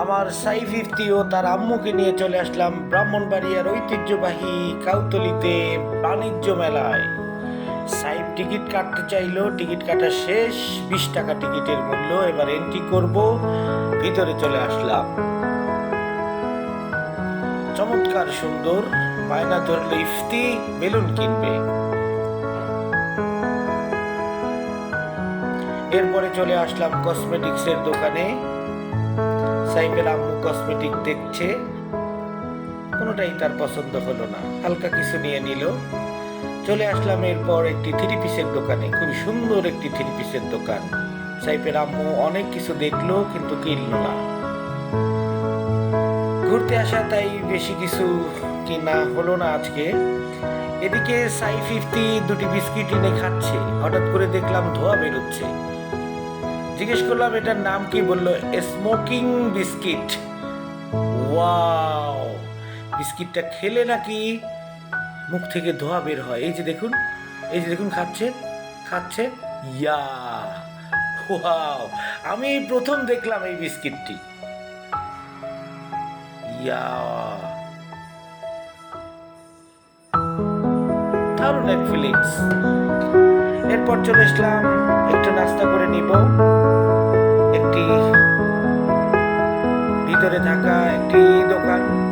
আমার সাই ফিফটি ও তার আম্মুকে নিয়ে চলে আসলাম ব্রাহ্মণবাড়িয়ার ঐতিহ্যবাহী কাউতলিতে বাণিজ্য মেলায়। সাইব টিকিট কাটতে চাইলো, টিকিট কাটা শেষ, বিশ টাকা টিকিটের মূল্য, এবার এন্ট্রি করব, ভিতরে চলে আসলাম। চমৎকার সুন্দর, বায়না ধরলো ইফতি, বেলুন কিনবে। এরপরে চলে আসলাম কসমেটিক্সের দোকানে। সাইফের আম্মু কসমেটিক দেখছে। কোনোটাই তার পছন্দ হলো না। হালকা কিছু নিয়ে নিল। চলে আসলাম এরপর একটি থ্রি পিসের দোকানে। খুবই সুন্দর একটি থ্রি পিসের দোকান। সাইফের আম্মু অনেক কিছু দেখল, কিন্তু কিনলো না। ঘুরতে আসা তাই বেশি কিছু কিনা হলো না আজকে। এদিকে সাই ফিফটি দুটি বিস্কিট এনে খাচ্ছে। হঠাৎ করে দেখলাম ধোয়া বেরোচ্ছে। জিজ্ঞেস করলাম, এটার নাম কি? বলল স্মোকিং বিস্কিট ওয়াও বিস্কিটটা খেলে নাকি মুখ থেকে ধোয়া বের হয়? এই যে দেখুন, এই যে দেখুন, খাচ্ছে খাচ্ছে। ইয়া ওয়াও আমি প্রথম দেখলাম এই বিস্কিটটি। ইয়া এরপর চলে আসলাম নাস্তা করে নিব। একটি ভিতরে থাকা একটি দোকান।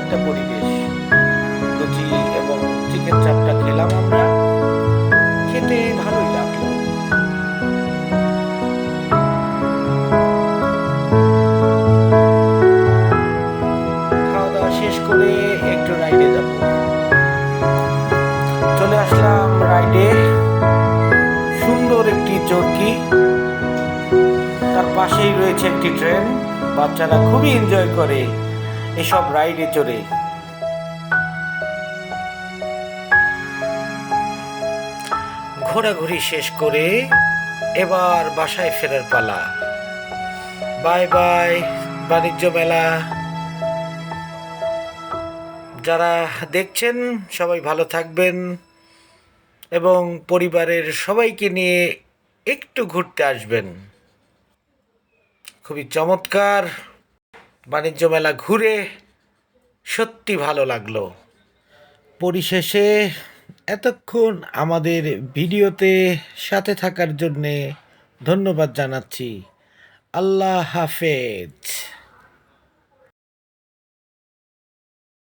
একটা পরিবেশ। লুচি এবং চিকেন চাপটা খেলাম আমরা। খেতে ভালোই লাগল। খাওয়া দাওয়া শেষ করে একটু রাইডে যাব। চলে আসলাম রাইডে সুন্দর একটি চরকি। তার পাশেই রয়েছে একটি ট্রেন বাচ্চারা খুবই এনজয় করে। এসব রাইডে চড়ে। ঘোরাঘুরি শেষ করে এবার বাসায় ফেরার পালা। বাই বাই, বাণিজ্য মেলা। যারা দেখছেন, সবাই ভালো থাকবেন এবং পরিবারের সবাইকে নিয়ে একটু ঘুরতে আসবেন। খুবই চমৎকার। বাণিজ্য মেলা ঘুরে সত্যি ভালো লাগল। পরিশেষে এতক্ষণ আমাদের ভিডিওতে সাথে থাকার জন্যে ধন্যবাদ জানাচ্ছি। আল্লাহ হাফেজ।